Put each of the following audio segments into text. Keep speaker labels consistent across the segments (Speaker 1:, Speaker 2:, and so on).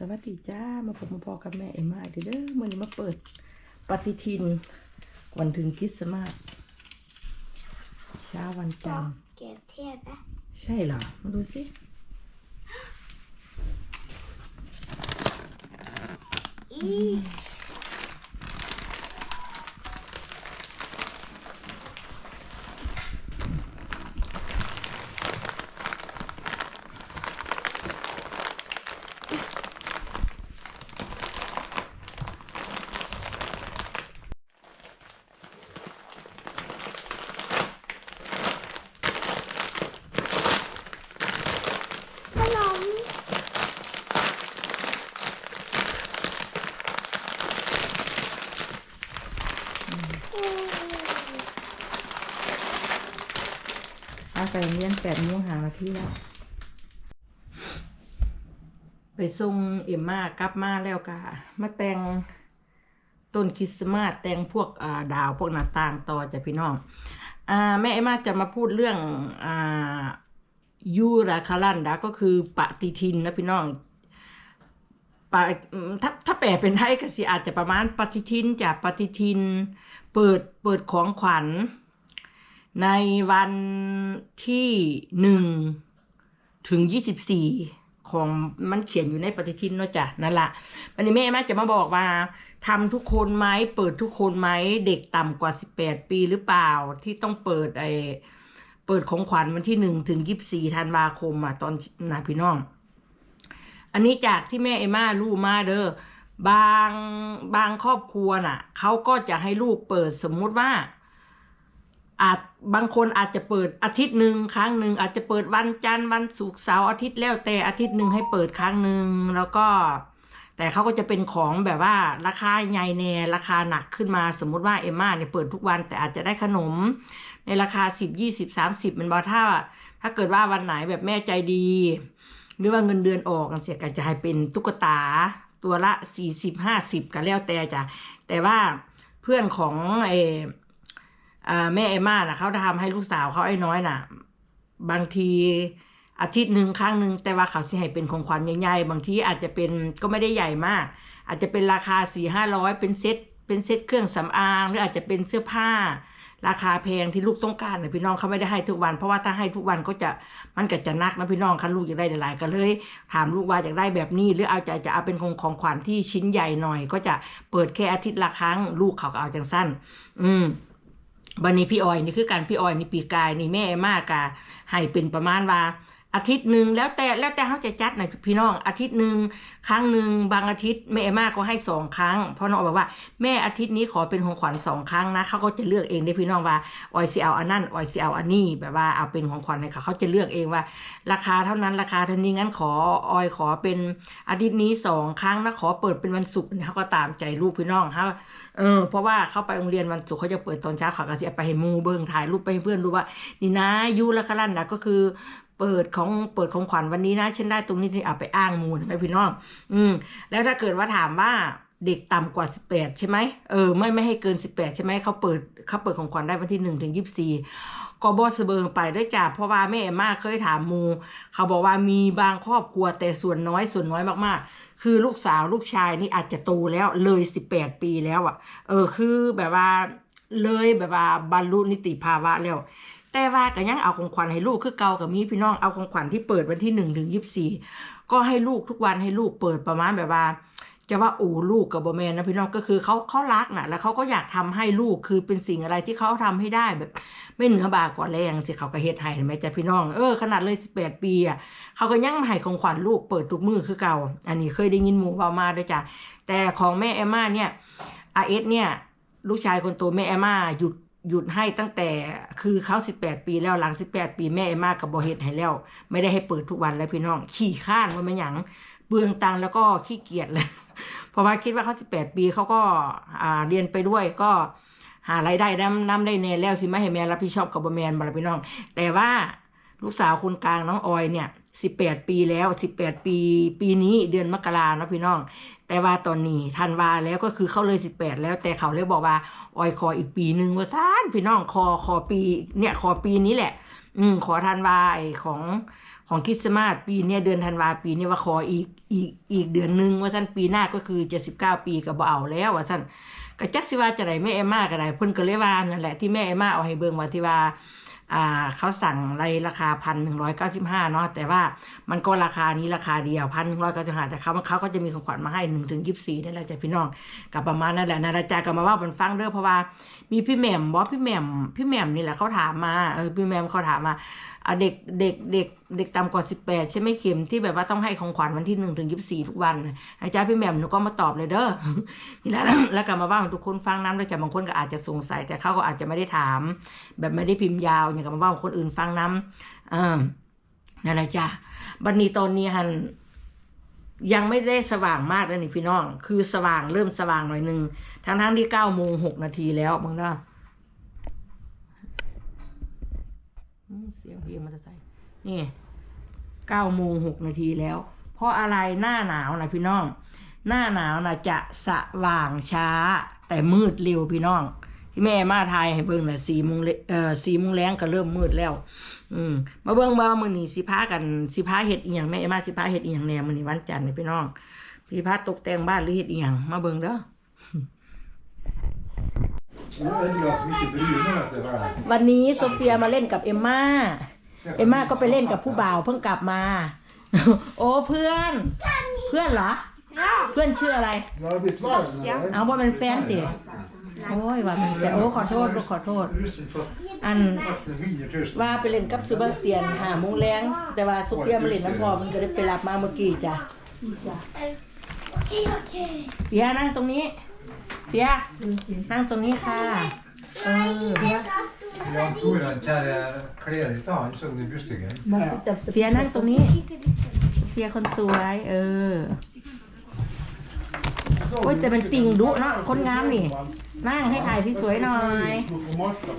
Speaker 1: สวัสดีจ้า มาพบมาพอกับแม่เอ็มมาอีกเด้อมื่อนี้มาเปิดปฏิทินวันถึงคริสต์มาสเช้าวันจันทร์
Speaker 2: เก็บเทียบนะ
Speaker 1: ใช่เหรอ มาดูสิ
Speaker 2: อี ขนม
Speaker 1: อาไปเรียนแปดโมงหานาทีแล้วไปส่งเอ็มมากลับมาแล้วกะมาแต่งต้นคริสต์มาสแต่งพวกาดาวพวกหน้าต่างต่อจะพี่น้องอแม่เอ็มมาจะมาพูดเรื่องอยูราคารันดาก็คือปฏิทินนะพี่น้องปะถ้าถ้าแปลเป็นไทยก็สิอาจจะประมาณปฏิทินจากปฏิทิน เปิดเปิดของขวัญ ในวันที่หนึ่งถึงยี่สิบสี่ของมันเขียนอยู่ในปฏิทินเนาะจ้ะนั่นละวันนี้แม่แม่จะมาบอกว่าทำทุกคนไหมเปิดทุกคนไหมเด็กต่ำกว่าสิบแปดปีหรือเปล่าที่ต้องเปิดไอเปิดของขวัญวันที่หนึ่งถึงยี่สิบสี่ธันวาคมอะตอนนะพี่น้อง อันนี้จากที่แม่เอม่ารู้มาเด้อบางบางครอบครัวน่ะเขาก็จะให้ลูกเปิดสมมุติว่า อาจบางคนอาจจะเปิดอาทิตย์หนึ่งครั้งหนึ่งอาจจะเปิดวันจันทร์วันศุกร์เสาร์อาทิตย์แล้วแต่อาทิตย์หนึ่งให้เปิดครั้งหนึ่งแล้วก็ แต่เขาก็จะเป็นของแบบว่าราคาใหญ่แน่ราคาหนักขึ้นมาสมมุติว่าเอมมาเนี่ยเปิดทุกวันแต่อาจจะได้ขนม ในราคาสิบยี่สิบสามสิบมันบอถ้า ถ้าเกิดว่าวันไหนแบบแม่ใจดี หรือว่าเงินเดือนออกเสียกันจะให้เป็นตุ๊กตาตัวละสี่สิบห้าสิบก็แล้วแต่จ้ะแต่ว่าเพื่อนของเอ แม่เอมมาน่ะเขาทำให้ลูกสาวเขาไอ้น้อยน่ะ บางทีอาทิตย์หนึ่งครั้งหนึ่งแต่ว่าเขาสิให้เป็นของขวัญใหญ่ๆบางทีอาจจะเป็นก็ไม่ได้ใหญ่มาก อาจจะเป็นราคาสี่ห้าร้อยเป็นเซ็ตเป็นเซ็ตเครื่องสำอาง หรืออาจจะเป็นเสื้อผ้า ราคาแพงที่ลูกต้องการนะพี่น้องเขาไม่ได้ให้ทุกวัน เพราะว่าถ้าให้ทุกวันก็จะมันก็จะนักนะพี่น้องคันลูกอยากได้หลายๆก็เลย ถามลูกว่าอยากได้แบบนี้ หรือเอาจะจะเอาเป็นของของขวัญที่ชิ้นใหญ่หน่อย ก็จะเปิดแค่อาทิตย์ละครั้ง ลูกเขาก็เอาจังสั้น อืม วันนี้พี่ออยนี่คือการพี่ออยนี่ปีกายนี่แม่มากะให้เป็นประมาณว่า อาทิตย์หนึ่งแล้วแต่แล้วแต่เขาจะจัดนะพี่น้อง อาทิตย์หนึ่งครั้งหนึ่งบางอาทิตย์แม่มากก็ให้สองครั้งเพราะน้องบอกว่าแม่อาทิตย์นี้ขอเป็นของขวัญสองครั้งนะเขาก็จะเลือกเองได้พี่น้องว่าออยสิเอาอันนั่นออยสิเอาอันนี้แบบว่าเอาเป็นของขวัญให้เขาเขาจะเลือกเองว่า ราคาเท่านั้นราคาเท่านี้งั้นขอออยขอเป็นอาทิตย์นี้สองครั้งนะขอเปิดเป็นวันศุกร์เนี่ยเขาก็ตามใจลูกพี่น้องเขาเออเพราะว่าเขาไปโรงเรียนวันศุกร์เขาจะเปิดตอนเช้าเขาก็จะไปให้มูเบิ้งถ่ายรูปไปให้เพื่อนรู้ว่านี่นะยูและกะลั่นนะก็คือ เปิดของเปิดของขวัญวันนี้นะฉันได้ตรงนี้ที่เอาไปอ้างมูลไหมพี่น้องอืมแล้วถ้าเกิดว่าถามว่าเด็กต่ำกว่าสิบแปดใช่ไหมเออไม่ไม่ให้เกินสิบแปดใช่ไหมเขาเปิดเขาเปิดของขวัญได้วันที่หนึ่งถึงยี่สิบสี่ก็บอสเบิงไปด้วยจ้าเพราะว่าแม่เอมมาเคยถามมู เขาบอกว่ามีบางครอบครัวแต่ส่วนน้อยส่วนน้อยมากๆ คือลูกสาวลูกชายนี่อาจจะโตแล้วเลยสิบแปดปีแล้วอะ เออคือแบบว่าเลยแบบว่าบรรลุนิติภาวะแล้ว แต่ว่าก็ยังเอาของขวัญให้ลูกคือเก่ากับมีพี่น้องเอาของขวัญที่เปิดวันที่หนึ่งถึงยี่สิบสี่ก็ให้ลูกทุกวันให้ลูกเปิดประมาณแบบว่าจะว่าโอ้ลูกกับบแมนนะพี่น้องก็คือเขาเขารักนะแล้วเขาก็อยากทำให้ลูกคือเป็นสิ่งอะไรที่เขาทำให้ได้แบบไม่เหนือบากว่าแรงสิเขาก็เฮ็ดให้ไหมจ๊ะพี่น้องเออขนาดเลยสิบแปดปีอะเขาก็ยังให้ของขวัญลูกเปิดทุกมือคือเก่า อันนี้เคยได้ยินหมูเบามาด้วยจ้ะแต่ของแม่แอมมาเนี่ยอาเอสเนี่ยลูกชายคนโตแม่แอมมาหยุด หยุดให้ตั้งแต่คือเขาสิบแปดปีแล้วหลังสิบแปดปีแม่แอมมากับบอเฮ็ดให้แล้ว ไม่ได้ให้เปิดทุกวันแล้วพี่น้อง ขี้ข้านว่าไม่หยังเบืองตังแล้วก็ขี้เกียจเลยเพราะว่าคิดว่าเขาสิบแปดปีเขาก็อ่าเรียนไปด้วยก็หารายได้น้ำน้ำได้แน่แล้วสิไม่ให้แม่รับผิดชอบกับบแมนบาพี่น้อง แต่ว่าลูกสาวคนกลางน้องออยเนี่ยสิบแปดปีแล้วสิบแปดปี ปีนี้เดือนมกราเนาะพี่น้อง แต่ว่าตอนนี้ธันวาแล้วก็คือเขาเลยสิบแปดแล้วแต่เขาเลยบอกว่าออยขออีกปีหนึ่งว่าซ่านพี่น้องขอขอปีเนี่ยขอปีนี้แหละ อืมขอธันวาไอของของคริสต์มาสปีเนี้ยเดือนธันวาปีนี้ว่าขออีกอีกอีกเดือนหนึงว่าซั่นปีหน้าก็คือ79ปีก็บ่เอาแล้วว่าซั่นก็จักสิว่าจะได้แม่เอ็มมาก็ได้เพิ่นก็เลยว่านั่นแหละที่แม่เอ็มมาเอาให้เบิ่งว่าที่ว่า เขาสั่งในราคาพันหนึ่งร้อยเก้าสิบห้าเนาะแต่ว่ามันก็ราคานี้ราคาเดียวพันหนึ่งร้อยเก้าสิบห้าแต่เขาเขาก็จะมีของขวัญมาให้หนึ่งถึงยี่สิบสี่นั่นแหละจ้ะพี่น้องกับประมาณนั่นแหละนาราจาก็มาว่าบนฟังเด้อเพราะว่ามีพี่แหม่มบอสพี่แหม่มพี่แหม่มนี่แหละเขาถามมาเออพี่แหม่มเขาถามมาเด็กเด็กเด็กเด็กต่ำกว่าสิบแปดใช่ไหมเข็มที่แบบว่าต้องให้ของขวัญวันที่หนึ่งถึงยี่สิบสี่ทุกวันอาจารย์พี่แหม่มหนูก็มาตอบเลยเด้อนี่แหละแล้วก็มาว่าทุกคนฟังน้ำแล้วจะบางคนก็อาจจะสงสัยแต่เขาก็อาจจะไม่ได้ถาม แบบไม่ได้พิมพ์ยาวอย่างกับมาว่าคนอื่นฟังน้ำอ่านั่นแหละจ้ะบันนี้ตอนนี้ฮันยังไม่ได้สว่างมากเลยนี่พี่น้อง คือสว่างเริ่มสว่างหน่อยหนึ่งทั้งทั้งๆที่เก้าโมงหกนาทีแล้วมึงเด้ออืมเสียงพลงมันจะใส่นี่เก้าโมงหกนาทีแล้ว เพราะอะไรหน้าหนาวนะพี่น้อง หน้าหนาวนะจะสว่างช้า แต่มืดเร็วพี่น้อง ที่แม่มาทายให้เบิ่งน่ะสี่โมงเลเอ่อสี่โมงแรงก็เริ่มมืดแล้ว อืมมาเบิ่งว่ามื้อนี้สิพากันสิพาเฮ็ดอีหยังแม่มาสิพาเฮ็ดอีหยังแหน่มื้อนี้วันจันทร์นี่พี่น้องสิพาตกแต่งบ้านหรือเฮ็ดอีหยังมาเบิ่งเด้อ
Speaker 3: Nu är det ganska mycket bruna vet du här.
Speaker 1: วันนี้โซเฟียมาเล่นกับเอมม่าเอมม่าก็ไปเล่นกับผู้บ่าวเพิ่งกลับมา โอ้เพื่อน เพื่อนเหรอ เพื่อนชื่ออะไร
Speaker 3: Jag har blivit varm eller?
Speaker 1: เอาว่ามันแฟนติ โอ้ยว่ามันแฟนโอ้ขอโทษลูกขอโทษ
Speaker 3: Ryssen får
Speaker 1: อัน
Speaker 3: vatten vinner tusen.
Speaker 1: ว่าไปเล่นกับซูบาสเตียนหาโมงแรงแต่ว่าโซเฟียมาเล่นน้ำพอมันก็ได้ไปรับมาเมื่อกี้จ้ะ
Speaker 2: Okej, okej.
Speaker 1: เปียนั่งตรงนี้เปียนั่งตรงนี้ค่ะเออ
Speaker 3: Jan tog den kära klädet av han såg det i bröstningen.
Speaker 1: เปียนั่งตรงนี้เปียคนสวย เออ โอ้ยแต่มันติ่งดุเนาะคนงามนี่ นั่งให้ถ่ายที่สวยๆหน่อย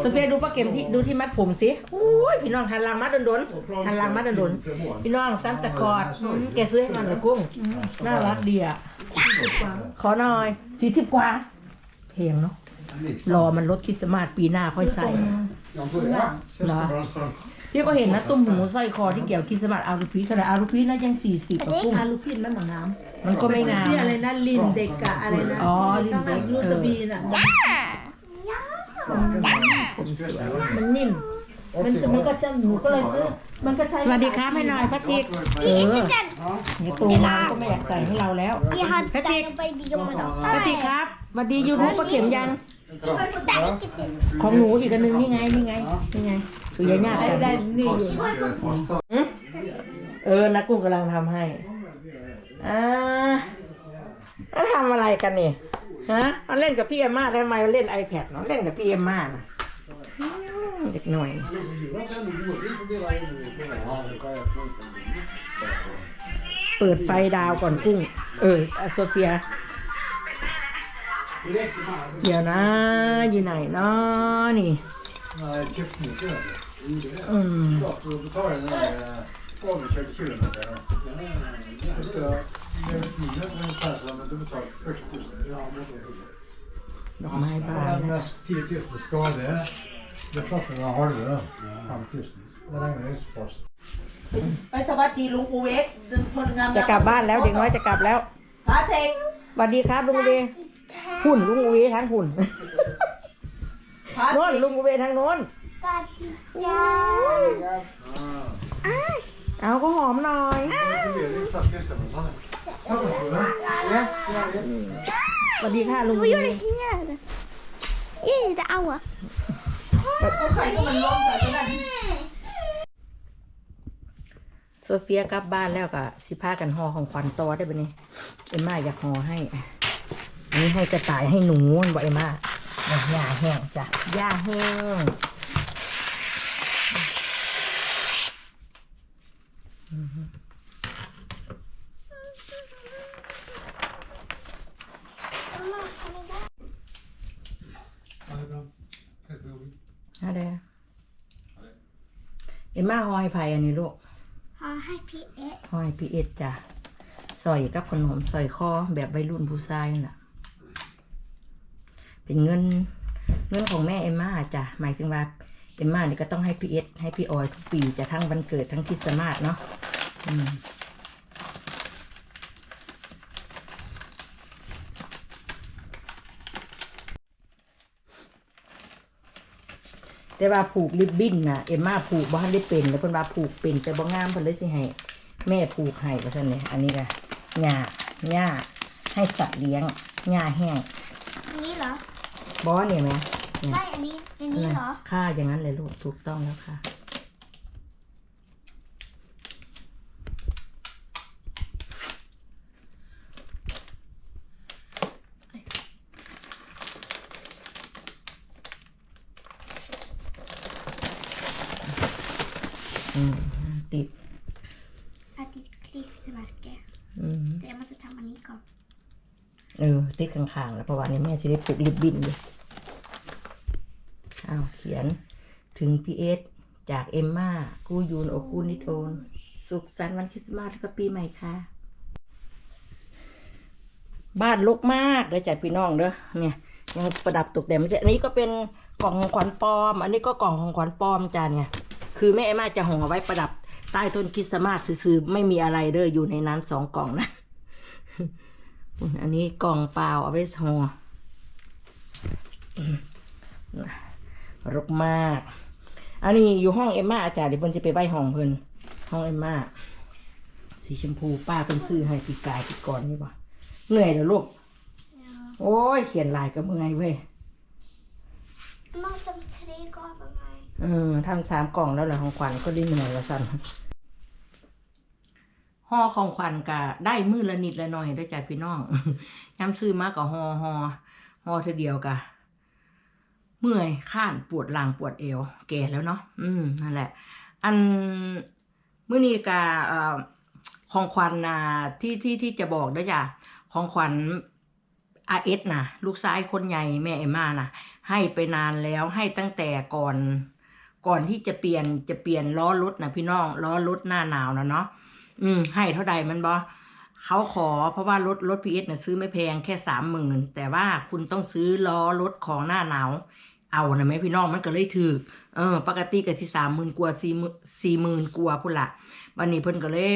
Speaker 1: โซเฟียดูป้าเก็มที่ดูที่มัดผมสิโอ้ยพี่น้องหันหลังมาโดนๆหันหลังมาโดนๆพี่น้องซันตะคอร์ดอืมแกซื้อให้มันเหรอกุ้งน่ารักดีอะขอหน่อยสี่สิบกว่าเพลงเนาะรอมันลดคริสต์มาสปีหน้าค่อยใส่
Speaker 3: Jan tog det? Ja.
Speaker 1: Ja.
Speaker 3: Kästebrandstrand.
Speaker 1: พี่ก็เห็นนะตุ้มหูสร้อยคอที่เกี่ยวคริสต์มาสอารูพีขนาดอารูพีน่ายังสี่สิบอะกุ้ง
Speaker 4: อาลูพินมันเหมือนน้
Speaker 1: มันก็ไม่งามำ
Speaker 4: ที่อะไรนะลินเด็กกะอะไรนะ
Speaker 1: อ๋อลินเด็ก
Speaker 4: ลูสบีน่ะ มันนิ่ม มันมันก็จะหนูก็เลยซื้อมันก็ใช้
Speaker 1: สวัสดีครับให้หน่อยพัทิกเออนี่ตูมาก็ไม่อยากใส่ให้เราแล้ว
Speaker 2: Vi har
Speaker 1: Patrick.
Speaker 2: där baby om en dag.
Speaker 1: พัทิกครับสวัสดียูทูบป้าเข็มยัง
Speaker 2: Där gick det.
Speaker 1: ของหนูอีกอันหนึงนี่ไงนี่ไงนี่ไง สุยญาติ
Speaker 4: ไอ้
Speaker 1: กัน
Speaker 4: ได้นี่อยู่
Speaker 1: อืมเออนักกุ้งกำลังทำให้ อ่าแล้วทำอะไรกันเนี่ยฮะมาเล่นกับพี่เอ็มมาทำไมมาเล่น iPad เนาะเล่นกับพี่เอ็มมาน่ะอืมเด็กหน่อย เปิดไฟดาวก่อนกุ้ง เอออะโซเฟีย เดี๋ยวนะ อยู่ไหนเนาะนี่
Speaker 3: Nej, jag köpte mycket. vet du.
Speaker 1: อืม
Speaker 3: Klart, då betalar jag den där eh, avkörda kilometer. då. Då ska jag- det är mina som är färdiga, men då betalar jag 40 000.
Speaker 1: ดอกไม้บาน
Speaker 3: Men nästan 10 000 för skador. Det pratar vi om halva. 5 000. Det regnar inte fast.
Speaker 4: ไปสวัสดีลุงปูเวกคนงาม
Speaker 1: จะกลับบ้านแล้วเด็กน้อยจะกลับแล้ว
Speaker 4: พาเทค
Speaker 1: สวัสดีครับลุงอุเวหุ่นลุงอุเวทั้งหุ่น
Speaker 4: พา
Speaker 1: โน้นลุงอุเวทั้งโน้น
Speaker 2: Ja.
Speaker 1: เอาก็หอมหน่อย
Speaker 3: Det är en flaska Esteban. Yes.
Speaker 1: สวัสดีค่ะลุงอุ
Speaker 2: Vad
Speaker 1: เว
Speaker 2: gör du här? Ej, det aua.
Speaker 4: เขาใส่ก็มันล้มแต่ก็นั่น
Speaker 1: โซเฟียกลับบ้านแล้วก็สิพากันห่อของขวัญต่อได้ปะนี่เอ็มม่าอยากห่อให้อันนี้ให้กระต่ายให้หนูบอกเอ็มม่าเนี่ยหญ้าแห้งจ้ะหญ้าแห้ง อะไรอะเอ็ มม่าหอยไผ่อันนี้ลูก
Speaker 2: Ha, hej P1.
Speaker 1: หอยพีเอสจ้ะสอยกับขนมสอยคอแบบวัยรุ่นผู้ชายนั่นแหละเป็นเงินเงินของแม่เอ็มม่าจ้ะหมายถึงว่าเอ็มมานี่ก็ต้องให้พี่เอสให้พี่ออยทุกปีจะทั้งวันเกิดทั้งคริสต์มาสเนาะอืม แต่ว่าผูกริบบิ้นน่ะเอ็มมาผูกบ่ทันได้เป็น แล้วเพิ่นว่าผูกเป็นแต่บ่งามเพิ่นเลยสิให้แม่ผูกให้ว่าซั่นเนี่ยอันนี้ก็หญ้าหญ้าให้สัตว์เลี้ยงหญ้าแห้ง
Speaker 2: อันนี้เหรอ
Speaker 1: บ่เนี่ยแม่
Speaker 2: ใช่อันนี้ อันนี้เหรอ
Speaker 1: ค่าอย่างนั้นเลยลูกถูกต้องแล้วค่ะ อืมติด
Speaker 2: อาทิตย์คลิกสมาร์ทแก
Speaker 1: อืม
Speaker 2: แต่มันจะทำอันนี้ก่อน
Speaker 1: เออ ติด ข้างๆแล้วเพราะว่านี่แม่จะได้ผูกริบบิ้นอยู่อ้าวเขียนถึงพีเอสจากเอมมากูยูนโอกูนิโอนสุขสันต์วันคริสต์มาสแล้วก็ปีใหม่ค่ะ บ้านลกมากเลยจ้ะพี่น้องเด้อเนี่ยยังประดับตกแต่งไม่เสร็จอันนี้ก็เป็นกล่องของขวัญปลอม อันนี้ก็กล่องของขวัญปลอมจ้ะเนี่ยคือแม่เอมมาจะห่อเอาไว้ประดับใต้ต้นคริสต์มาสซื่อๆไม่มีอะไรเด้ออยู่ในนั้นสองกล่องนะ อันนี้กล่องเปล่าเอาไว้ห่ออืมรกมาก อันนี้อยู่ห้องเอมมาอาจารย์เดี๋ยวเพิ่นจะไปใบห้องเพิ่นห้องเอมมาสีชมพูป้าเพิ่นซื้อให้ปีกายปีก่อนนี่บ่เหนื่อยเด้อลูกโอ้ยเขียนลายก็เมื่อยเว้ย
Speaker 2: มันจำทรีก็เป็นไง
Speaker 1: เออทำสามกล่องแล้วเหรอของขวัญก็ได้เหนื่อยละสั่น ห่อของขวัญกะได้มือละนิดละหน่อยด้วยจ้ะพี่น้องย้ำซื้อมากกับห่อห่อห่อเธอเดียวกะเมื่อยข้านปวดหลังปวดเอว แก่แล้วเนาะอืมนั่นแหละ อันมื่อนี้กะเอ่อของขวัญนะที่ที่ที่จะบอกด้วยจ้ะของขวัญอาเอสนะลูกชายคนใหญ่แม่เอมมานะให้ไปนานแล้วให้ตั้งแต่ก่อน ก่อนที่จะเปลี่ยนจะเปลี่ยนล้อรถนะพี่น้องล้อรถหน้าหนาวนะเนาะ อืม ให้เท่าใดมันบอเขาขอเพราะว่ารถรถพีเอสเนะซื้อไม่แพงแค่สามหมื่นแต่ว่าคุณต้องซื้อล้อรถของหน้าหนาว เอานะไหมพี่น้องมันก็เลยถือเออ ปกติก็ที่สามหมื่นกว่าสี่สี่หมื่นกว่าพุ่นละวันนี้เพิ่นก็เลย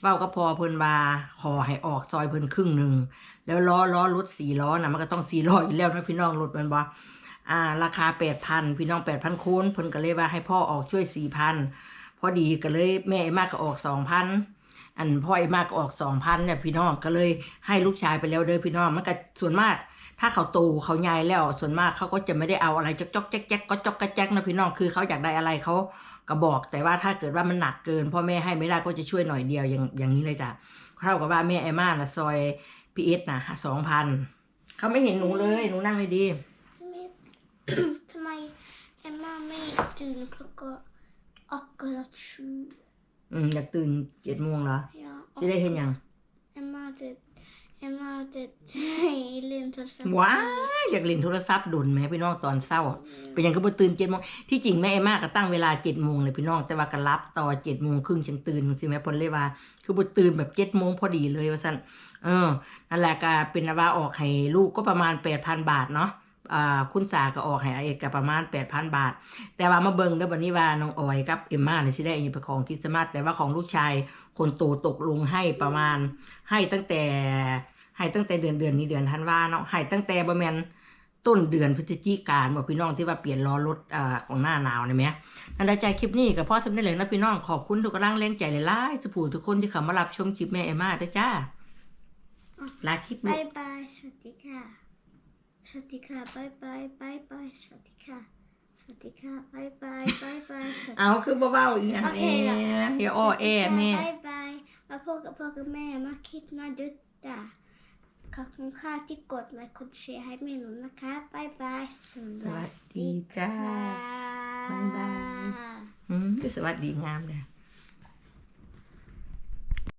Speaker 1: เว้าก็พอเพิ่นว่าขอให้ออกซอยเพิ่นครึ่งหนึ่งแล้วล้อล้อรถสี่ล้อนะมันก็ต้องสี่ล้ออยู่แล้วนะพี่น้องรถมันบออ่า ราคาแปดพันพี่น้องแปดพันคูณเพิ่นก็เลยว่าให้พ่อออกช่วยสี่พันพอดีก็เลยแม่ไอ้มากก็ออกสองพัน อันพ่อไอ้มาก็ออกสองพันเนี่ยพี่น้องก็เลยให้ลูกชายไปแล้วเด้อพี่น้องมันก็ส่วนมาก ถ้าเขาโตเขาใหญ่แล้วส่วนมากเขาก็จะไม่ได้เอาอะไรจอกจอกแจ๊กแจ๊กก็จอกกระแจ๊กนะพี่น้องคือเขาอยากได้อะไรเขาก็บอกแต่ว่าถ้าเกิดว่ามันหนักเกินพ่อแม่ให้ไม่ได้ก็จะช่วยหน่อยเดียวอย่างอย่างนี้เลยจ้ะเท่ากับว่าแม่ไอ้มาละซอยพีเอสนะสองพันเขาไม่เห็นหนูเลยหนูนั่งไม่ดี
Speaker 2: ทำไมไมเอมมาไม่ตื่นแล้วก็ออกกระชู
Speaker 1: อืมอยากตื่นเจ็ดโมงเหรอ
Speaker 2: ยา
Speaker 1: จะได้เห็นยัง
Speaker 2: เอมมาจะเอมมาจะเล่นโทรศัพท์
Speaker 1: ว้ายอยากเล่นโทรศัพท์ดุนไหมพี่น้องตอนเศร้าอะเป็นหยังก็บ่ตื่นเจ็ดโมงที่จริงแม่เอมมาก็ตั้งเวลาเจ็ดโมงเลยพี่น้องแต่ว่าก็รับต่อเจ็ดโมงครึ่งฉันตื่นสิแม่พลเลยว่า คือบ่ตื่นแบบเจ็ดโมงพอดีเลยว่าสั่นเออนั่นแหละก็เป็นว่าออกให้ลูกก็ประมาณแปดพันบาทเนาะอ่า คุณสาก็ออกให้อาเอกก็ประมาณแปดพันบาท แต่ว่ามาเบิ่งเด้อบัดนี้ว่าน้องออยกับเอ็มมาเนี่ยสิได้อันนี้เป็นของคริสต์มาสแต่ว่าของลูกชายคนโตตกลงให้ประมาณให้ตั้งแต่ให้ตั้งแต่เดือนเดือนนี้เดือนธันวาเนาะให้ตั้งแต่ประมาณต้นเดือนพฤศจิกายนบอกพี่น้องที่ว่าเปลี่ยนล้อรถอ่ของหน้าหนาวนี่ไหมนั่นด้ใจคลิปนี้กับพ่อสำเร็จเลยนะพี่น้องขอบคุณทุกกำลังแรงใจหลายๆสปูทุกคนที่เข้ามารับชมคลิปแม่เอ็มมาด้วยจ้าลาคลิป
Speaker 2: บา
Speaker 1: นี้
Speaker 2: ยบายสวัสดีค่ะ สวัสดีค่ะบายบายบายบายสวัสดีค่ะ สวัสดีค่ะบายบายบายบายสวัสดี
Speaker 1: เอาคือเบาๆอีกอย่าง
Speaker 2: โอเค
Speaker 1: เอ๊
Speaker 2: ล่ะ
Speaker 1: อย่าอ้อแอแม่
Speaker 2: บายบายมาพ่อกับพ่อกับแม่มาคิดมาจุดจ้ะขอบคุณค่ะที่กดไลค์กดแชร์ให้แม่หนูนะคะบายบายส
Speaker 1: สวัสดีจ้า
Speaker 2: ค่ะ
Speaker 1: บ๊ายบาย อืมคือสวัสดีงามเลย